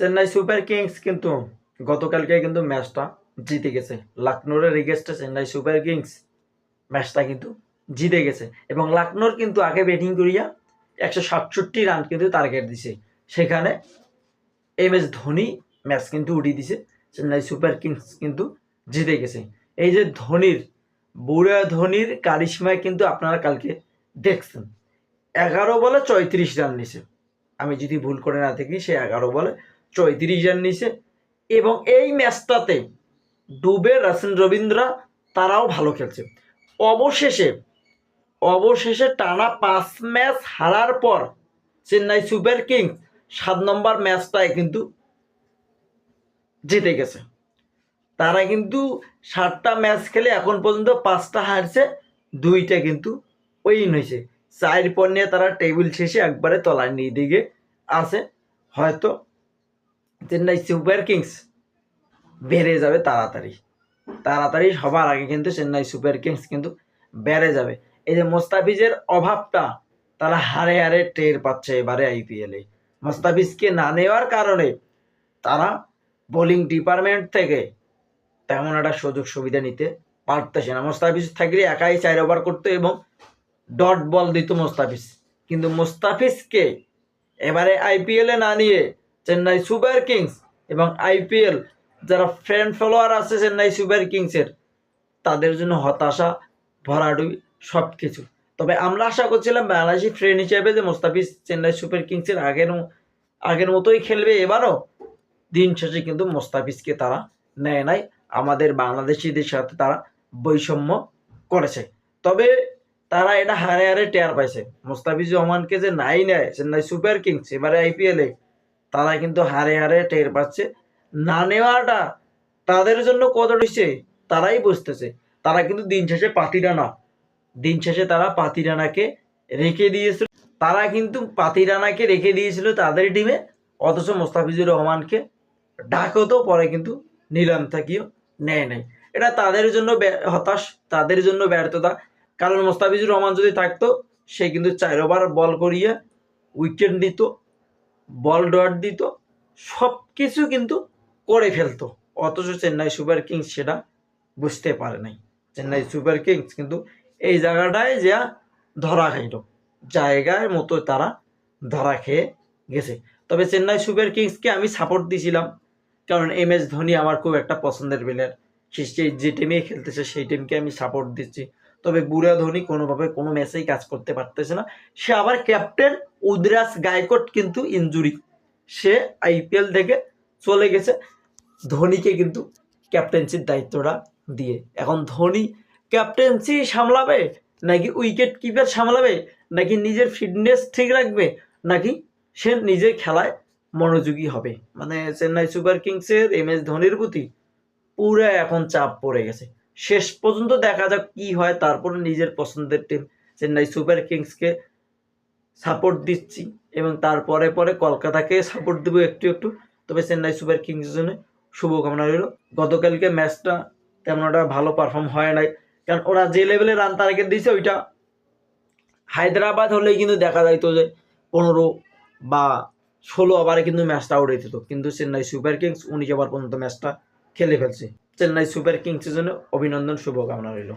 Chennai super Kings কিন্তু গতকালকে কিন্তু ম্যাচটা জিতে গেছে। লখনৌর এগেস্টে চেন্নাই সুপার কিংস ম্যাচটা কিন্তু জিতে গেছে। এবং লখনৌর কিন্তু আগে ব্যাটিং করিয়া একশো সাতষট্টি রান কিন্তু টার্গেট দিছে। সেখানে এম এস ধোনি ম্যাচ কিন্তু উঠিয়ে দিছে। চেন্নাই সুপার কিংস কিন্তু জিতে গেছে। এই যে ধোনির, বুড়া ধোনির কারিশমায় কিন্তু আপনারা কালকে দেখছেন। এগারো বলে চৌত্রিশ রান নিছে। আমি যদি ভুল করে না থাকি, সে এগারো বলে চৌত্রিশ রান নিছে। এবং এই ম্যাচটাতে ডুবে রাসেন রবীন্দ্রা তারাও ভালো খেলছে। অবশেষে অবশেষে টানা পাঁচ ম্যাচ হারার পর চেন্নাই সুপার কিংস সাত নম্বর ম্যাচটায় কিন্তু জিতে গেছে। তারা কিন্তু সাতটা ম্যাচ খেলে এখন পর্যন্ত পাঁচটা হারছে, দুইটা কিন্তু উইন হয়েছে। চার পর নিয়ে তারা টেবিল শেষে একবারে তলার নিয়ে দিকে আছে। হয়তো চেন্নাই সুপার কিংস বেড়ে যাবে তাড়াতাড়ি। তাড়াতাড়ি সবার আগে কিন্তু চেন্নাই সুপার কিংস কিন্তু বেড়ে যাবে। এই যে মোস্তাফিজের অভাবটা তারা হারে হারে টের পাচ্ছে এবারে আইপিএলে মোস্তাফিজকে না নেওয়ার কারণে তারা বোলিং ডিপার্টমেন্ট থেকে তেমন একটা সুযোগ সুবিধা নিতে পারতেছে না। মোস্তাফিজ থাকলে একাই চার ওভার করতো এবং ডট বল দিত মোস্তাফিজ। কিন্তু মোস্তাফিজকে এবারে আইপিএলে না নিয়ে চেন্নাই সুপার কিংস এবং আইপিএল, যারা ফ্রেন্ড ফলোয়ার আছে চেন্নাই সুপার কিংসের, তাদের জন্য হতাশা, ভরাডুবি সব কিছু তবে আমরা আশা করছিলাম বাংলাদেশি ফ্রেন্ড হিসেবে যে মোস্তাফিজ চেন্নাই সুপার কিংসের আগের আগের মতোই খেলবে, এবারও দিন শেষে কিন্তু মোস্তাফিজকে তারা নেয় নাই, আমাদের বাংলাদেশিদের সাথে তারা বৈষম্য করেছে। তবে তারা এটা হারে হারে টের পাইছে। মোস্তাফিজ রহমানকে যে নাই নেয় চেন্নাই সুপার কিংস, এবারে আইপিএলে তারা কিন্তু হারে হারে টের পাচ্ছে। না নেওয়াটা তাদের জন্য কত হয়েছে তারাই বুঝতেছে। তারা কিন্তু দিন শেষে পাতিরানা দিন শেষে তারা পাতিরানাকে রেখে দিয়েছিল। তারা কিন্তু পাতিরানাকে রেখে দিয়েছিল তাদের টিমে। অথচ মোস্তাফিজুর রহমানকে ডাকও তো, পরে কিন্তু নিলাম থাকিও, নেয় নাই। এটা তাদের জন্য হতাশ, তাদের জন্য ব্যর্থতা। কারণ মোস্তাফিজুর রহমান যদি থাকতো, সে কিন্তু চার ওভার বল করিয়ে উইকেট দিত বল ডট দিত সব কিছু কিন্তু করে ফেলতো। অথচ চেন্নাই সুপার কিংস সেটা বুঝতে পারে নাই। চেন্নাই সুপার কিংস কিন্তু এই জায়গাটায় যা ধরা খাইল, জায়গার মতো তারা ধরা খেয়ে গেছে। তবে চেন্নাই সুপার কিংসকে আমি সাপোর্ট দিয়েছিলাম কারণ এম এস ধোনি আমার খুব একটা পছন্দের প্লেয়ার সে যে টিমে খেলতেছে সেই টিমকে আমি সাপোর্ট দিচ্ছি। তবে বুড়া ধোনি কোনোভাবে কোনো ম্যাচেই কাজ করতে পারতেছে না। সে আবার ক্যাপ্টেন উদরাস গায়কট কিন্তু ইনজুরি সে আইপিএল থেকে চলে গেছে। ধোনিকে কিন্তু ক্যাপ্টেন্সির দায়িত্বটা দিয়ে। এখন ধোনি ক্যাপ্টেন্সি সামলাবে নাকি উইকেট কিপার সামলাবে, নাকি নিজের ফিটনেস ঠিক রাখবে, নাকি সে নিজের খেলায় মনোযোগী হবে? মানে চেন্নাই সুপার কিংসের এম এস ধোনির প্রতি পুরো এখন চাপ পড়ে গেছে। শেষ পর্যন্ত দেখা যাক কি হয়, তারপরে নিজের পছন্দের টিম চেন্নাই সুপার কিংসকে সাপোর্ট দিচ্ছি এবং তারপরে পরে কলকাতাকে সাপোর্ট দেবো একটু একটু। তবে চেন্নাই সুপার কিংসের জন্য শুভকামনা রইল। গতকালকে ম্যাচটা তেমন একটা ভালো পারফর্ম হয় নাই। কারণ ওরা যে লেভেলে রান টার্গেট দিয়েছে ওইটা হায়দ্রাবাদ হলেই কিন্তু দেখা যাইতো যে পনেরো বা ষোলো ওভারে কিন্তু ম্যাচটা আউট হয়ে যেত কিন্তু চেন্নাই সুপার কিংস উনিশ ওভার পর্যন্ত ম্যাচটা খেলে ফেলছে। চেন্নাই সুপার কিংসের জন্য অভিনন্দন, শুভকামনা রইল।